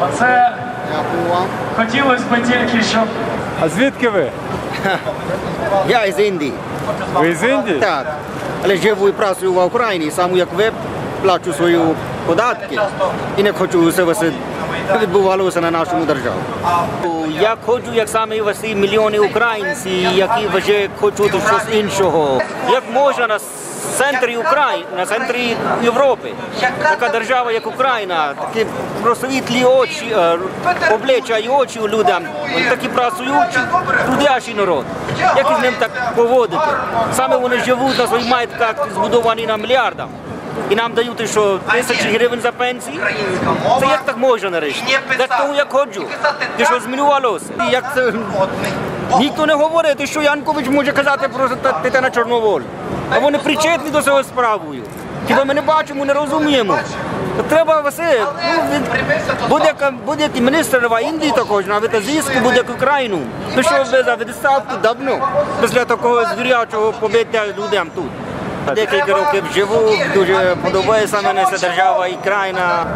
Оце хотілося б тільки, щоб А звідки ви? Я із Індії. Ви з Індії? Так. Але живу і працюю в Україні, саме як ви плачу свої податки і не хочу все відбувалося на нашому державі. Я хочу, як саме всі мільйони українців, які вже хочуть щось іншого. Як можна на центрі України, на центрі Європи, така держава, як Україна, такі просвітлі очі, е, обличчя і очі у людям, такі працюючі, трудящий народ. Як із ним так поводити? Саме вони живуть на своїх маєтках, збудовані на мільярдах. І нам дають що тисячі гривень за пенсії. Це як так можна нарешті? Так тому як ходжу. І що змінювалося? Як це... Ніхто не говорить, що Янкович може казати про те на Чорновол. А вони причетні до цього справою. Хіба ми не бачимо, не розуміємо. Треба все. Ну, будь-яка- будь-який Індії також, навіть зіску будь-яку країну. Пішов би за відставку давно, після такого звірячого побиття людям тут. Декілька років живу, дуже подобається мене ця держава і країна.